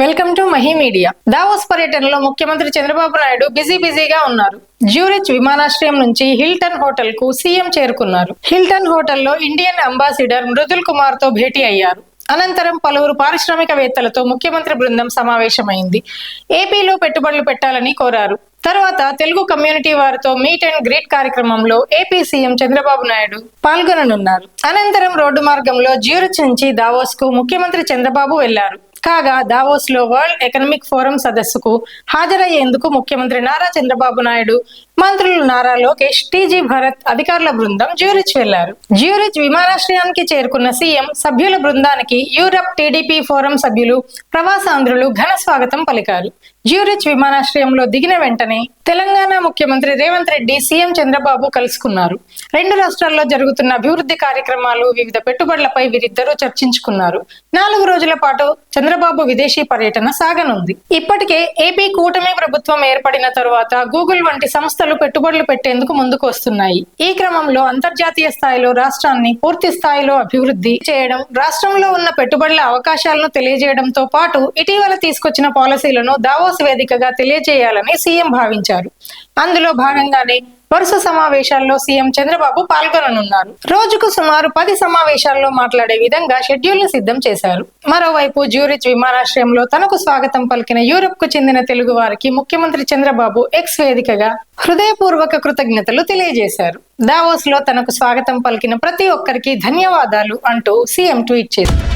Welcome to Mahi media. Davos పర్యటనలో ముఖ్యమంత్రి Chandrababu Naidu busy బిజీగా ఉన్నారు. జ్యూరిచ్ విమానాశ్రయం నుంచి హిల్టన్ హోటల్కు సీఎం చేరుకున్నారు. హిల్టన్ హోటల్లో ఇండియన్ అంబాసిడర్ మృదుల్ కుమార్తో భేటీ అయ్యారు. అనంతరం పలువురు పారిశ్రామికవేత్తలతో ముఖ్యమంత్రి బృందం సమావేశమైంది. ఏపీలో పెట్టుబడులు పెట్టాలని కోరారు. తర్వాత తెలుగు కమ్యూనిటీ వారితో మీట్ అండ్ గ్రీట్ కార్యక్రమంలో ఏపీ సీఎం చంద్రబాబు నాయుడు పాల్గొననున్నారు. అనంతరం రోడ్డు మార్గంలో జ్యూరిచ్ నుంచి దావోస్కు ముఖ్యమంత్రి చంద్రబాబు వెళ్ళారు. కాగా దావోస్లో వరల్డ్ ఎకనామిక్ ఫోరం సదస్సుకు హాజరయ్యేందుకు ముఖ్యమంత్రి నారా చంద్రబాబు నాయుడు మంత్రులు నారా లోకేష్ టీజీ భరత్ అధికారుల బృందం జ్యూరిచ్ వెళ్ళారు జ్యూరిచ్ విమానాశ్రయానికి చేరుకున్న సీఎం సభ్యుల బృందానికి యూరప్ టీడీపీ ఫోరం సభ్యులు ప్రవాసాంధ్రులు ఘన స్వాగతం పలికారు. జ్యూరిచ్ విమానాశ్రయంలో దిగిన వెంటనే తెలంగాణ ముఖ్యమంత్రి రేవంత్ రెడ్డి సీఎం చంద్రబాబు కలుసుకున్నారు. రెండు రాష్ట్రాల్లో జరుగుతున్న అభివృద్ధి కార్యక్రమాలు వివిధ పెట్టుబడులపై వీరిద్దరూ చర్చించుకున్నారు. నాలుగు రోజుల పాటు చంద్రబాబు విదేశీ పర్యటన సాగనుంది. ఇప్పటికే ఏపీ కూటమి ప్రభుత్వం ఏర్పడిన తరువాత గూగుల్ వంటి సంస్థలు పెట్టుబడులు పెట్టేందుకు ముందుకు వస్తున్నాయి ఈ క్రమంలో అంతర్జాతీయ స్థాయిలో రాష్ట్రాన్ని పూర్తి స్థాయిలో అభివృద్ధి చేయడం రాష్ట్రంలో ఉన్న పెట్టుబడుల అవకాశాలను తెలియజేయడంతో పాటు ఇటీవల తీసుకొచ్చిన పాలసీలను దావోస్ వేదికగా తెలియజేయాలని సీఎం భావించారు. అందులో భాగంగానే వరుస సమావేశాల్లో సీఎం చంద్రబాబు పాల్గొననున్నారు. రోజుకు సుమారు పది సమావేశాల్లో మాట్లాడే విధంగా షెడ్యూల్ను సిద్ధం చేశారు. మరోవైపు జ్యూరిచ్ విమానాశ్రయంలో తనకు స్వాగతం పలికిన యూరప్కు చెందిన తెలుగు వారికి ముఖ్యమంత్రి చంద్రబాబు ఎక్స్ వేదికగా హృదయపూర్వక కృతజ్ఞతలు తెలియజేశారు. దావోస్లో తనకు స్వాగతం పలికిన ప్రతి ఒక్కరికి ధన్యవాదాలు అంటూ సీఎం ట్వీట్ చేశారు.